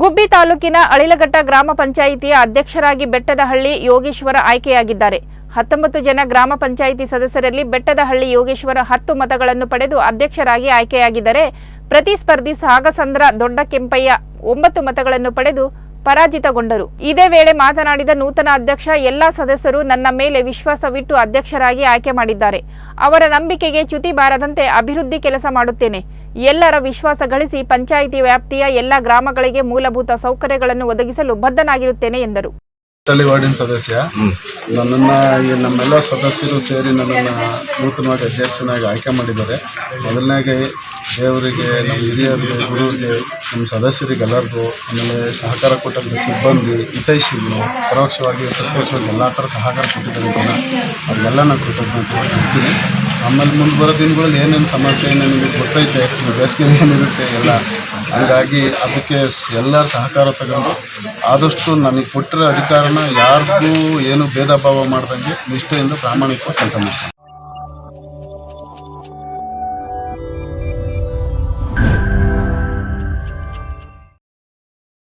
ಗುಬ್ಬಿ ತಾಲೂಕಿನ ಅಳಿಲಘಟ್ಟ ಗ್ರಾಮ ಪಂಚಾಯಿತಿಯ ಅಧ್ಯಕ್ಷರಾಗಿ ಬೆಟ್ಟದಹಳ್ಳಿ ಯೋಗೇಶ್ವರ ಆಯ್ಕೆಯಾಗಿದ್ದಾರೆ. ಹತ್ತೊಂಬತ್ತು ಜನ ಗ್ರಾಮ ಪಂಚಾಯಿತಿ ಸದಸ್ಯರಲ್ಲಿ ಬೆಟ್ಟದಹಳ್ಳಿ ಯೋಗೇಶ್ವರ ಹತ್ತು ಮತಗಳನ್ನು ಪಡೆದು ಅಧ್ಯಕ್ಷರಾಗಿ ಆಯ್ಕೆಯಾಗಿದ್ದರೆ. ಪ್ರತಿಸ್ಪರ್ಧಿ ಸಾಗಸಂದ್ರ ದೊಡ್ಡ ಕೆಂಪಯ್ಯ ಒಂಬತ್ತು ಮತಗಳನ್ನು ಪಡೆದು ಪರಾಜಿತಗೊಂಡರು. ಇದೇ ವೇಳೆ ಮಾತನಾಡಿದ ನೂತನ ಅಧ್ಯಕ್ಷ, ಎಲ್ಲಾ ಸದಸ್ಯರು ನನ್ನ ಮೇಲೆ ವಿಶ್ವಾಸವಿಟ್ಟು ಅಧ್ಯಕ್ಷರಾಗಿ ಆಯ್ಕೆ ಮಾಡಿದ್ದಾರೆ. ಅವರ ನಂಬಿಕೆಗೆ ಚ್ಯುತಿ ಬಾರದಂತೆ ಅಭಿವೃದ್ಧಿ ಕೆಲಸ ಮಾಡುತ್ತೇನೆ. ಎಲ್ಲರ ವಿಶ್ವಾಸ ಗಳಿಸಿ ಪಂಚಾಯಿತಿ ವ್ಯಾಪ್ತಿಯ ಎಲ್ಲ ಗ್ರಾಮಗಳಿಗೆ ಮೂಲಭೂತ ಸೌಕರ್ಯಗಳನ್ನು ಒದಗಿಸಲು ಬದ್ಧನಾಗಿರುತ್ತೇನೆ ಎಂದರು. ಹಳ್ಳಿ ವಾರ್ಡಿನ ಸದಸ್ಯ. ನನ್ನನ್ನ ಈ ನಮ್ಮೆಲ್ಲ ಸದಸ್ಯರು ಸೇರಿ ನನ್ನನ್ನು ನೂತನವಾಗಿ ಅಧ್ಯಕ್ಷನಾಗಿ ಆಯ್ಕೆ ಮಾಡಿದ್ದಾರೆ. ಮೊದಲನೇಗೆ ದೇವರಿಗೆ ನಮ್ಮ ಹಿರಿಯರಿಗೆ ಗುರುವಿಗೆ ನಮ್ಮ ಸದಸ್ಯರಿಗೆಲ್ಲರಿಗೂ ಆಮೇಲೆ ಸಹಕಾರ ಕೊಟ್ಟಂಥ ಸಿಬ್ಬಂದಿ ಹಿತೈಷಿಗಳು ಪರೋಕ್ಷವಾಗಿ ಪ್ರತ್ಯಕ್ಷವಾಗಿ ಎಲ್ಲ ಥರ ಸಹಕಾರ ಕೊಟ್ಟಿದ್ದಾರೆ ಅವ್ರಿಗೆಲ್ಲ ನಾನು ಕೃತಜ್ಞತೆ ಹೇಳ್ತೀನಿ. ಆಮೇಲೆ ಮುಂದೆ ಬರೋ ದಿನಗಳಲ್ಲಿ ಏನೇನು ಸಮಸ್ಯೆ ನಿಮಗೆ ಗೊತ್ತೈತೆ, ಬೇಸಿಗೆ ಏನಿರುತ್ತೆ ಎಲ್ಲ. ಹಾಗಾಗಿ ಅದಕ್ಕೆ ಎಲ್ಲರ ಸಹಕಾರ ತಗೊಂಡು ಆದಷ್ಟು ನನಗೆ ಕೊಟ್ಟಿರೋ ಅಧಿಕಾರನ ಯಾರಿಗೂ ಏನು ಭೇದ ಭಾವ ಮಾಡ್ದಂಗೆ ನಿಷ್ಠೆಯಿಂದ ಪ್ರಾಮಾಣಿಕವಾಗಿ ಕೆಲಸ ಮಾಡ್ತೀನಿ.